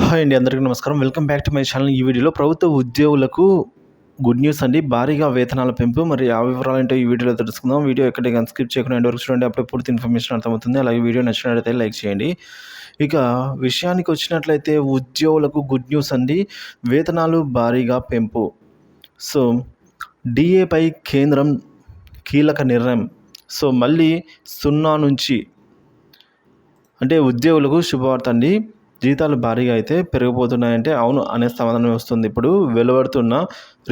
Hi అండి అందరికీ నమస్కారం. Welcome back to my channel. ఈ వీడియోలో ప్రభుత్వ ఉద్యోగులకు గుడ్ న్యూస్ అండి. భారీగా వేతనాల పెంపు. మరి ఆ వివరాలు ఏంటో ఈ వీడియోలో తెలుసుకుందాం. వీడియో ఎక్కడికి స్కిప్ చేయకుండా ఎండ్ వరకు చూడండి. అప్పుడే పూర్తి ఇన్ఫర్మేషన్ అర్థమవుతుంది. అలాగే వీడియో నచ్చినట్లయితే లైక్ చేయండి. ఇక విషయానికి వచ్చినట్లయితే ఉద్యోగులకు గుడ్ న్యూస్ అండి. వేతనాలు భారీగా పెంపు. సో డిఏపై కేంద్రం కీలక నిర్ణయం. సో మళ్ళీ సున్నా నుంచి అంటే ఉద్యోగులకు శుభవార్త అండి. జీతాలు భారీగా అయితే పెరిగిపోతున్నాయంటే అవును అనే సమాధానం వస్తుంది. ఇప్పుడు వెలువడుతున్న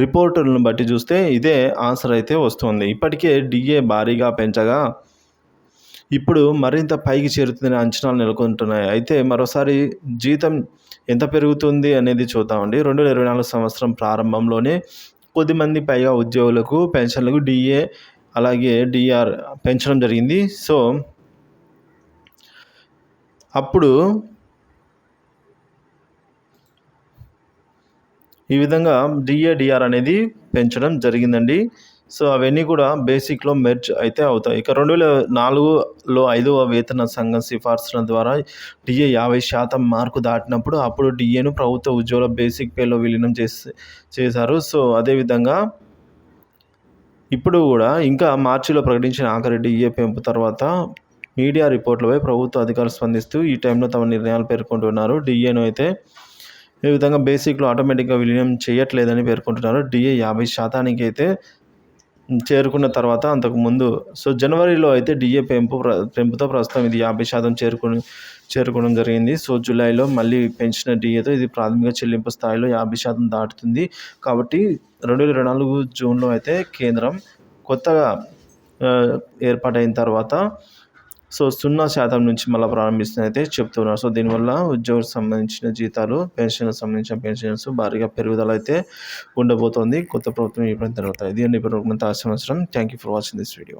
రిపోర్టులను బట్టి చూస్తే ఇదే ఆన్సర్ అయితే వస్తుంది. ఇప్పటికే డిఏ భారీగా పెంచగా ఇప్పుడు మరింత పైకి చేరుతుందని అంచనాలు నెలకొంటున్నాయి. అయితే మరోసారి జీతం ఎంత పెరుగుతుంది అనేది చూద్దామండి. రెండు వేల ఇరవై నాలుగు సంవత్సరం ప్రారంభంలోనే కొద్దిమంది పైగా ఉద్యోగులకు పెన్షన్లకు డిఏ అలాగే డిఆర్ పెంచడం జరిగింది. సో అప్పుడు ఈ విధంగా డిఏడిఆర్ అనేది పెంచడం జరిగిందండి. సో అవన్నీ కూడా బేసిక్లో మెర్జ్ అయితే అవుతాయి. ఇక రెండు వేల నాలుగులో ఐదవ వేతన సంఘం సిఫార్సుల ద్వారా డిఏ యాభై శాతం మార్కు దాటినప్పుడు అప్పుడు డిఏను ప్రభుత్వ ఉద్యోగుల బేసిక్ పేలో విలీనం చేసి చేశారు. సో అదేవిధంగా ఇప్పుడు కూడా ఇంకా మార్చిలో ప్రకటించిన ఆఖరి డిఏ పెంపు తర్వాత మీడియా రిపోర్ట్లపై ప్రభుత్వ అధికారులు స్పందిస్తూ ఈ టైంలో తమ నిర్ణయాలు పేర్కొంటున్నారు. డిఏను అయితే ఈ విధంగా బేసిక్లో ఆటోమేటిక్గా విలీనం చేయట్లేదని పేర్కొంటున్నారు. డిఏ యాభై శాతానికి అయితే చేరుకున్న తర్వాత అంతకు ముందు. సో జనవరిలో అయితే డిఏ పెంపు పెంపుతో ప్రస్తుతం ఇది యాభై శాతం చేరుకుని చేరుకోవడం జరిగింది. సో జూలైలో మళ్ళీ పెంచిన డిఏతో ఇది ప్రాథమిక చెల్లింపు స్థాయిలో యాభై శాతం దాటుతుంది. కాబట్టి రెండు వేల ఇరవై నాలుగు జూన్లో అయితే కేంద్రం కొత్తగా ఏర్పాటైన తర్వాత సో సున్నా శాతం నుంచి మళ్ళీ ప్రారంభిస్తుంది అయితే చెప్తున్నారు. సో దీనివల్ల ఉద్యోగులకు సంబంధించిన జీతాలు పెన్షన్లకు సంబంధించిన పెన్షన్స్ భారీగా పెరుగుదల అయితే ఉండబోతోంది. కొత్త ప్రభుత్వం ఇవ్వడం తర్వాత. ఇది అండి ఇప్పుడు సంవత్సరం thank you for watching this video